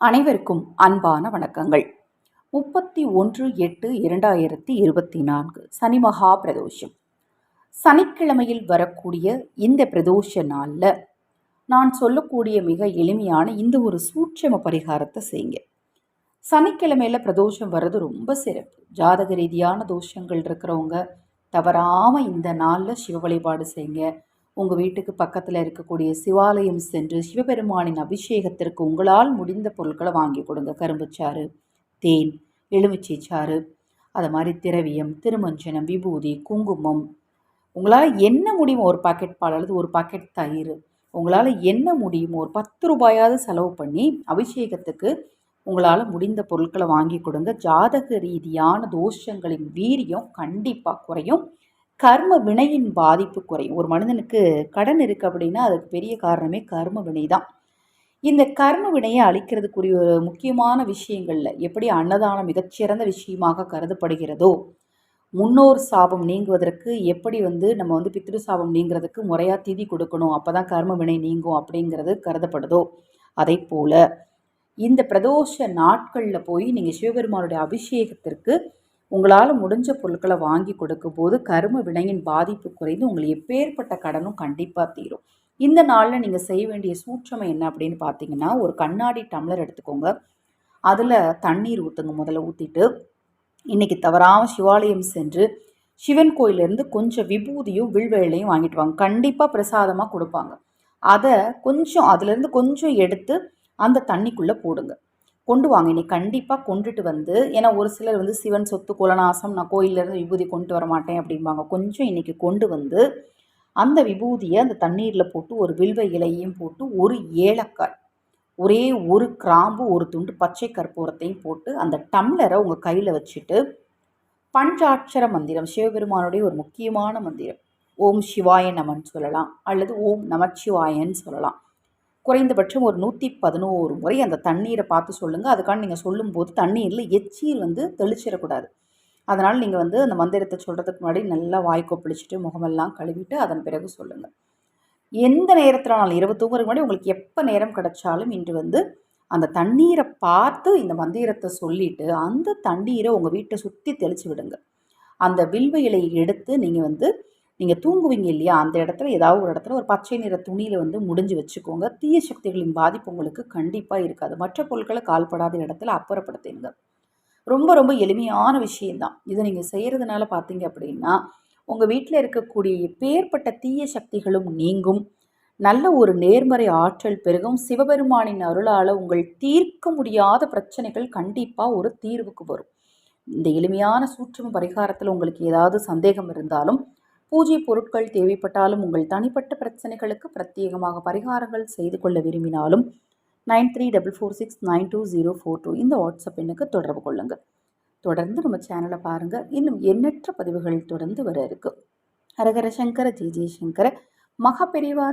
அனைவருக்கும் அன்பான வணக்கங்கள். முப்பத்தி ஒன்று எட்டு இரண்டாயிரத்தி இருபத்தி நான்கு சனி மகா பிரதோஷம். சனிக்கிழமையில் வரக்கூடிய இந்த பிரதோஷ நாளில் நான் சொல்லக்கூடிய மிக எளிமையான இந்த ஒரு சூட்சம பரிகாரத்தை செய்யுங்க. சனிக்கிழமையில் பிரதோஷம் வர்றது ரொம்ப சிறப்பு. ஜாதக ரீதியான தோஷங்கள் இருக்கிறவங்க தவறாமல் இந்த நாளில் சிவ வழிபாடு செய்யுங்க. உங்கள் வீட்டுக்கு பக்கத்தில் இருக்கக்கூடிய சிவாலயம் சென்று சிவபெருமானின் அபிஷேகத்திற்கு உங்களால் முடிந்த பொருட்களை வாங்கி கொடுங்க. கரும்புச்சாறு தேன் எலுமிச்சை சாறு அது மாதிரி திரவியம் திருமஞ்சனம் விபூதி குங்குமம். உங்களால் என்ன முடியுமோ ஒரு பாக்கெட் பால் அல்லது ஒரு பாக்கெட் தயிர் உங்களால் என்ன முடியுமோ ஒரு பத்து ரூபாயாவது செலவு பண்ணி அபிஷேகத்துக்கு உங்களால் முடிந்த பொருட்களை வாங்கி கொடுங்க. ஜாதக ரீதியான தோஷங்களின் வீரியம் கண்டிப்பாக குறையும். கர்ம வினையின் பாதிப்பு குறையும். ஒரு மனிதனுக்கு கடன் இருக்குது அப்படின்னா அதுக்கு பெரிய காரணமே கர்ம வினை தான். இந்த கர்ம வினையை அழிக்கிறதுக்குரிய ஒரு முக்கியமான விஷயங்களில் எப்படி அன்னதானம் மிகச்சிறந்த விஷயமாக கருதப்படுகிறதோ முன்னோர் சாபம் நீங்குவதற்கு எப்படி வந்து நம்ம வந்து பித்ரு சாபம் நீங்கிறதுக்கு முறையாக திதி கொடுக்கணும் அப்போ தான் கர்ம வினை நீங்கும் அப்படிங்கிறது கருதப்படுதோ அதை போல் இந்த பிரதோஷ நாட்களில் போய் நீங்கள் சிவபெருமானுடைய அபிஷேகத்திற்கு உங்களால் முடிஞ்ச பொருட்களை வாங்கி கொடுக்கும்போது கரும வினையின் பாதிப்பு குறைந்து உங்களுக்கு எப்பேற்பட்ட கடனும் கண்டிப்பாக தீரும். இந்த நாளில் நீங்கள் செய்ய வேண்டிய சூட்சமை என்ன அப்படின்னு பார்த்தீங்கன்னா ஒரு கண்ணாடி டம்ளர் எடுத்துக்கோங்க. அதில் தண்ணீர் ஊற்றுங்க முதல்ல ஊற்றிட்டு இன்றைக்கி தவறாமல் சிவாலயம் சென்று சிவன் கோயிலேருந்து கொஞ்சம் விபூதியும் வில்வேலையும் வாங்கிட்டு வாங்க. கண்டிப்பாக பிரசாதமாக கொடுப்பாங்க. அதை கொஞ்சம் அதுலேருந்து கொஞ்சம் எடுத்து அந்த தண்ணிக்குள்ளே போடுங்க. கொண்டு வாங்க நீ கண்டிப்பாக கொண்டுட்டு வந்து ஏன்னா ஒரு சிலர் வந்து சிவன் சொத்து குலநாசம் நான் கோயிலேருந்து விபூதி கொண்டு வர மாட்டேன் அப்படிம்பாங்க. கொஞ்சம் இன்றைக்கி கொண்டு வந்து அந்த விபூதியை அந்த தண்ணீரில் போட்டு ஒரு வில்வ இலையும் போட்டு ஒரு ஏலக்காய் ஒரே ஒரு கிராம்பு ஒரு துண்டு பச்சை கற்பூரத்தையும் போட்டு அந்த டம்ளரை உங்கள் கையில் வச்சுட்டு பஞ்சாட்சர மந்திரம் சிவபெருமானுடைய ஒரு முக்கியமான மந்திரம் ஓம் சிவாய நமன் சொல்லலாம் அல்லது ஓம் நமச்சிவாயன்னு சொல்லலாம். குறைந்தபட்சம் ஒரு நூற்றி பதினோரு முறை அந்த தண்ணீரை பார்த்து சொல்லுங்கள் அதுக்கான நீங்கள் சொல்லும்போது தண்ணீரில் எச்சியில் வந்து தெளிச்சிடக்கூடாது. அதனால் நீங்கள் வந்து அந்த மந்திரத்தை சொல்கிறதுக்கு முன்னாடி நல்லா வாய் கொப்பளிச்சுட்டு முகமெல்லாம் கழுவிட்டு அதன் பிறகு சொல்லுங்கள் எந்த நேரத்தில் நான் இரவு தூங்குறதுக்கு முன்னாடி உங்களுக்கு எப்போ நேரம் கிடைச்சாலும் இன்று வந்து அந்த தண்ணீரை பார்த்து இந்த மந்திரத்தை சொல்லிவிட்டு அந்த தண்ணீரை உங்கள் வீட்டை சுற்றி தெளித்து விடுங்க. அந்த வில்வ இலையை எடுத்து நீங்கள் வந்து நீங்கள் தூங்குவீங்க இல்லையா? அந்த இடத்துல ஏதாவது ஒரு இடத்துல ஒரு பச்சை நிற துணியில் வந்து முடிஞ்சு வச்சுக்கோங்க. தீய சக்திகளின் பாதிப்பு உங்களுக்கு கண்டிப்பாக இருக்காது. மற்ற பொருட்களை கால்படாத இடத்துல அப்புறப்படுத்துங்க ரொம்ப ரொம்ப எளிமையான விஷயந்தான் இதை நீங்கள் செய்கிறதுனால பார்த்தீங்க அப்படின்னா உங்கள் வீட்டில் இருக்கக்கூடிய எப்பேற்பட்ட தீய சக்திகளும் நீங்கும். நல்ல ஒரு நேர்மறை ஆற்றல் பெருகும். சிவபெருமானின் அருளால் உங்கள் தீர்க்க முடியாத பிரச்சனைகள் கண்டிப்பாக ஒரு தீர்வுக்கு வரும். இந்த எளிமையான சூற்றும பரிகாரத்தில் உங்களுக்கு ஏதாவது சந்தேகம் இருந்தாலும் பூஜை பொருட்கள் தேவைப்பட்டாலும் உங்கள் தனிப்பட்ட பிரச்சனைகளுக்கு பிரத்யேகமாக பரிகாரங்கள் செய்து கொள்ள விரும்பினாலும் nine three double four six nine two zero four two இந்த வாட்ஸ்அப் எண்ணுக்கு தொடர்பு கொள்ளுங்கள். தொடர்ந்து நம்ம சேனலை பாருங்கள் இன்னும் எண்ணற்ற பதிவுகள் தொடர்ந்து வர இருக்கு. ஹரஹர சங்கர ஜெய் ஜெயசங்கர மகா பெரிவா